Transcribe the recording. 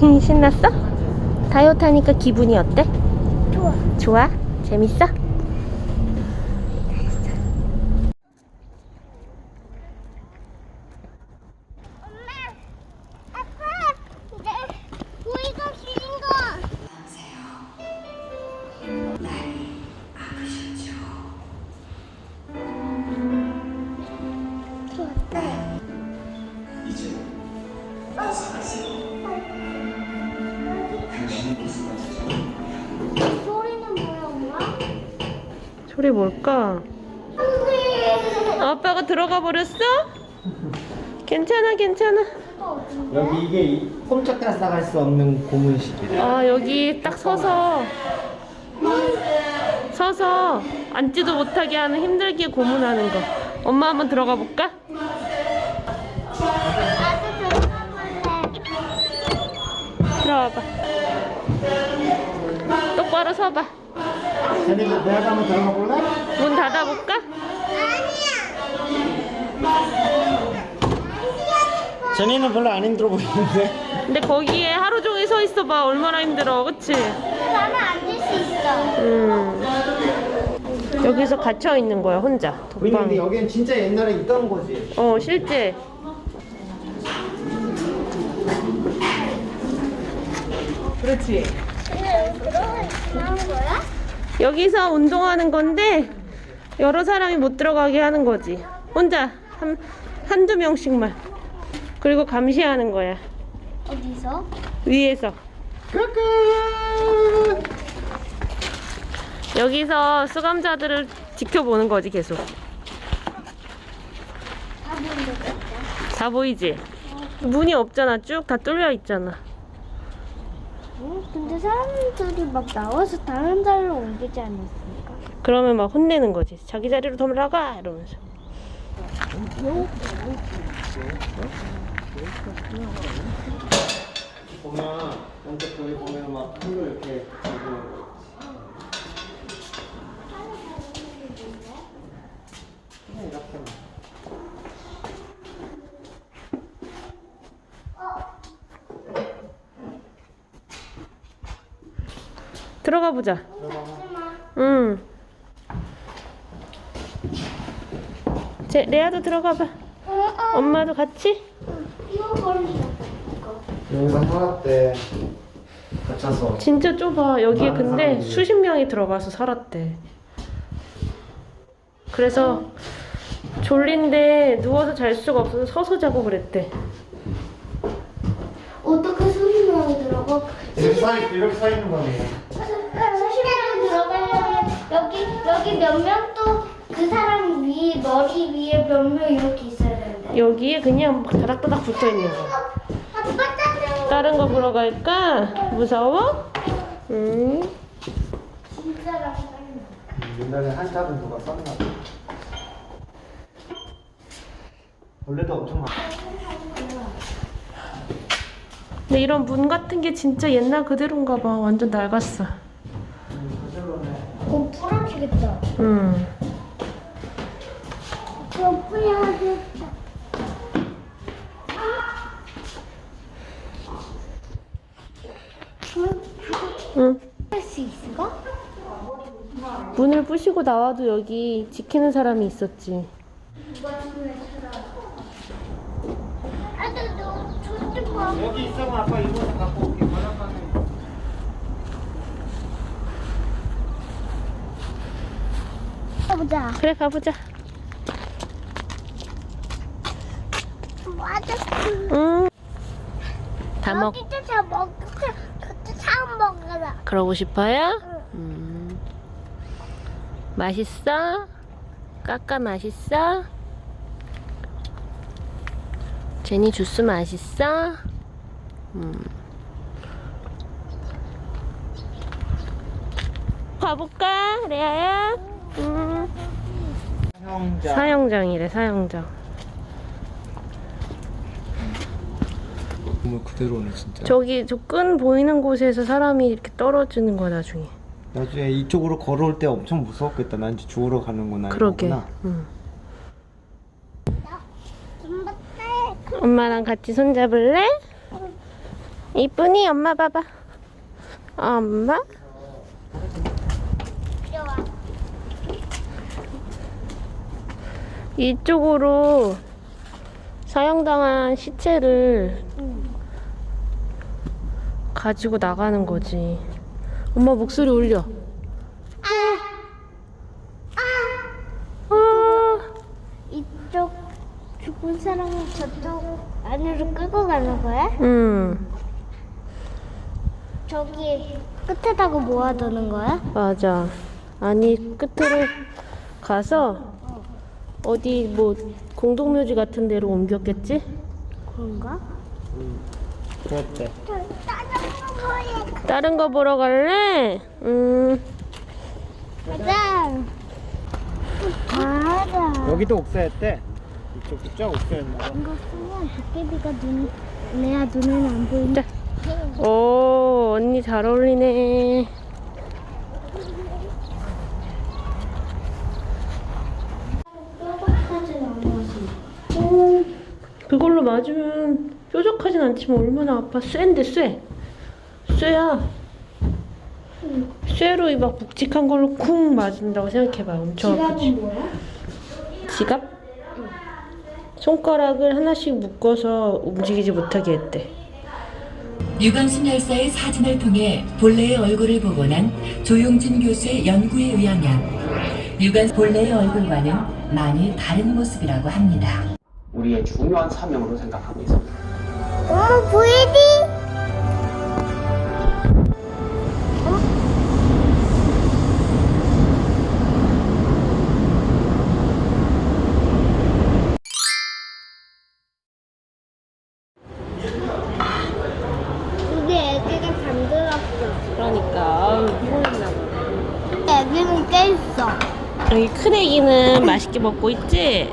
신났어? 다이어트 하니까 기분이 어때? 좋아. 좋아? 재밌어? 소리는 뭐야, 엄마? 소리 뭘까? 아빠가 들어가 버렸어? 괜찮아 괜찮아 여기 이게 이- 꼼짝해서 나갈 수 없는 고문실이래. 아 여기 딱 서서 서서 앉지도 못하게 하는 힘들게 고문하는 거 엄마 한번 들어가 볼까? 들어와봐 똑바로 서봐 쟤네 내가 한번 들어가 볼래? 문 닫아볼까? 쟤네는 별로 안 힘들어 보이는데. 근데 거기에 하루 종일 서 있어봐 얼마나 힘들어 그치? 나는 앉을 수 있어. 음 여기서 갇혀 있는 거야 혼자 우리 근데 독방 여기는 진짜 옛날에 있던 거지. 어 실제 그렇지 근데 여기 들어가 있는 거야? 여기서 운동하는 건데 여러 사람이 못 들어가게 하는 거지. 혼자 한, 한두 명씩만. 그리고 감시하는 거야. 어디서? 위에서. 여기서 수감자들을 지켜보는 거지 계속. 다 보이지? 문이 없잖아. 쭉 다 뚫려 있잖아. 어? 근데 사람들이 막 나와서 다른 자리로 옮기지 않았습니까? 그러면 막 혼내는 거지. 자기 자리로 돌아가 이러면서. 보면 연극 저기 보면 막 풀로 이렇게 들고 그냥 이렇게만. 들어가 보자. 응. 제 레아도 들어가 봐. 엄마도 같이? 여기가 살았대. 갇혀서. 진짜 좁아. 여기에 많은 근데 사람들이. 수십 명이 들어가서 살았대. 그래서 졸린데 누워서 잘 수가 없어서 서서 자고 그랬대. 어떻게 수십 명이 들어가? 이렇게 서 있- 이렇게 서 있는 거네. 수십 명이 들어가려면 여기 몇 명 또 그 사람 위에 머리 위에 몇 명 이렇게 있어야 되는데. 여기에 그냥 막 다닥다닥 붙어 있는 거. 아빠 짜증. 다른 거 보러 갈까? 무서워? 응. 진짜랑 옛날에 한 짝은 누가 썼나 봐. 원래도 엄청 많아. 근데 이런 문 같은 게 진짜 옛날 그대로인가 봐. 완전 낡았어. 어 부러지겠다. 응. 어 부러지겠다. 응. 할수 있을까? 문을 부시고 나와도 여기 지키는 사람이 있었지. 여기 있으면 아빠 이거서 갖고 올게. 바닷가에. 보자. 그래 가보자. 맞아. 응. 다 먹. 여기도 다 먹고 그때 처음 먹어라. 그러고 싶어요? 음. 맛있어? 까까 맛있어? 제니 주스 맛있어? 음. 가볼까, 레아야? 음. 사용자. 사형장이래, 사형장. 정말 그대로네 진짜. 저기 저 끈 보이는 곳에서 사람이 이렇게 떨어지는 거야 나중에. 나중에 이쪽으로 걸어올 때 엄청 무서웠겠다. 난 이제 죽으러 가는구나. 그러게. 응. 엄마랑 같이 손잡을래? 이쁜이 엄마 봐봐. 엄마? 좋아. 이쪽으로 사형당한 시체를 가지고 나가는 거지. 엄마 목소리 올려. 아, 이쪽 죽은 사람을 저쪽 안으로 끌고 가는 거야? 응, 저기 끝에다가 모아두는 거야? 맞아. 아니, 끝으로 가서 어디 뭐 공동묘지 같은 데로 옮겼겠지? 그런가? 그랬대. 다른 거 보러 갈래? 음, 가자. 가자. 여기도 옥사였대. 이쪽도 쫙 옥사였나 봐. 이거 쓰면 도깨비가 눈, 내야 눈에는 안 보이는데. 오, 언니 잘 어울리네. 뾰족하진 않아서. 그걸로 맞으면 뾰족하진 않지만 얼마나 아파. 쇠인데 쇠. 쇠야. 쇠로 막 묵직한 걸로 쿵 맞은다고 생각해봐. 엄청 아프지. 지갑은 뭐야? 지갑? 손가락을 하나씩 묶어서 움직이지 못하게 했대. 유관순 열사의 사진을 통해 본래의 얼굴을 보고 난 조용진 교수의 연구에 의하면 유관 본래의 얼굴과는 많이 다른 모습이라고 합니다. 우리의 중요한 사명으로 생각하고 있습니다. 엄마 보이디? 우리 애기가 잠들었어. 그러니까 아우, 피곤했나 봐. 애기는 깨 있어. 여기 큰 애기는 맛있게 먹고 있지?